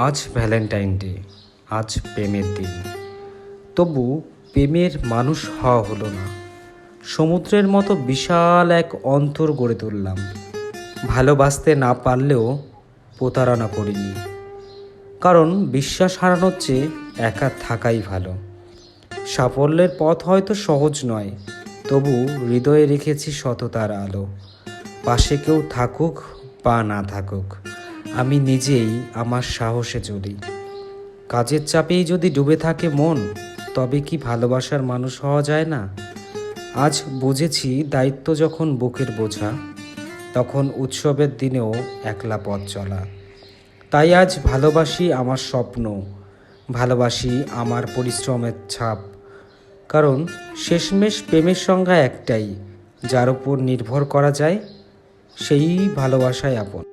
আজ Valentine day, আজ প্রেমের দিন। তবু প্রেমের মানুষ হওয়া হলো না। সমুদ্রের মতো বিশাল এক অন্তর গড়ে তুললাম। ভালোবাসতে না পারলেও প্রতারণা করিনি। কারণ বিশ্বাস হারানোর চেয়ে একা থাকাই ভালো। সাফল্যের পথ হয়তো সহজ নয়, তবু হৃদয়ে রেখেছি সততার আলো। পাশে কেউ থাকুক বা না থাকুক আমি নিজেই আমার সাহসে চলি। কাজের চাপেই যদি ডুবে থাকে মন, তবে কি ভালোবাসার মানুষ হওয়া যায় না? আজ বুঝেছি দায়িত্ব যখন বুকের বোঝা, তখন উৎসবের দিনেও একলা পথ চলা। তাই আজ ভালোবাসি আমার স্বপ্ন, ভালোবাসি আমার পরিশ্রমের ছাপ। কারণ শেষমেশ প্রেমের সংজ্ঞা একটাই, যার উপর নির্ভর করা যায়, সেই ভালোবাসায় আপন।